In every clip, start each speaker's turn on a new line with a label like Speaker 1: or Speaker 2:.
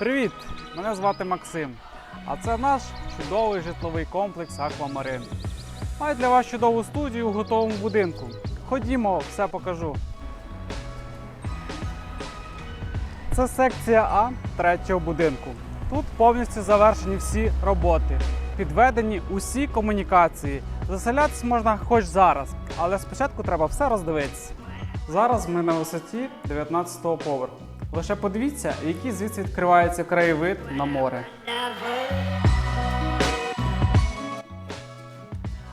Speaker 1: Привіт! Мене звати Максим. А це наш чудовий житловий комплекс Аквамарин. Маю для вас чудову студію у готовому будинку. Ходімо, все покажу. Це секція А третього будинку. Тут повністю завершені всі роботи, підведені усі комунікації. Заселятись можна хоч зараз, але спочатку треба все роздивитися. Зараз ми на висоті 19-го поверху. Лише подивіться, який звідси відкривається краєвид на море.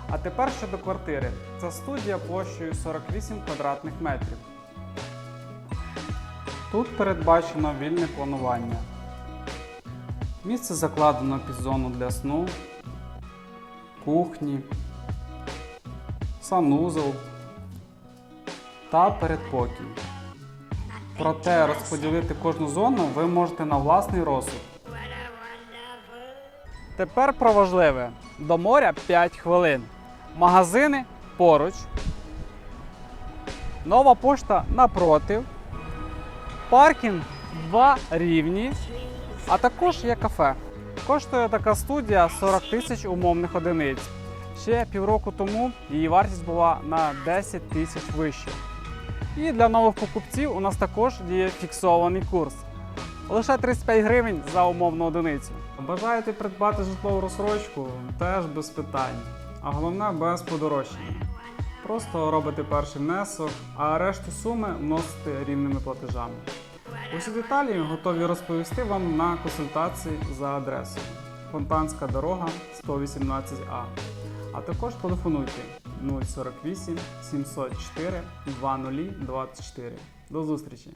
Speaker 1: А тепер щодо квартири. Це студія площею 48 квадратних метрів. Тут передбачено вільне планування. Місце закладено під зону для сну, кухні, санузел та передпокій. Проте розподілити кожну зону ви можете на власний розсуд. Тепер про важливе. До моря 5 хвилин. Магазини поруч. Нова пошта напротив. Паркінг два рівні. А також є кафе. Коштує така студія 40 тисяч умовних одиниць. Ще півроку тому її вартість була на 10 тисяч вище. І для нових покупців у нас також діє фіксований курс. Лише 35 гривень за умовну одиницю. Бажаєте придбати житлову розсрочку? Теж без питань. А головне без подорожчання. Просто робите перший внесок, а решту суми вносите рівними платежами. Усі деталі готові розповісти вам на консультації за адресою Фонтанська дорога 118А. А також телефонуйте 048 704 2024. До зустрічі!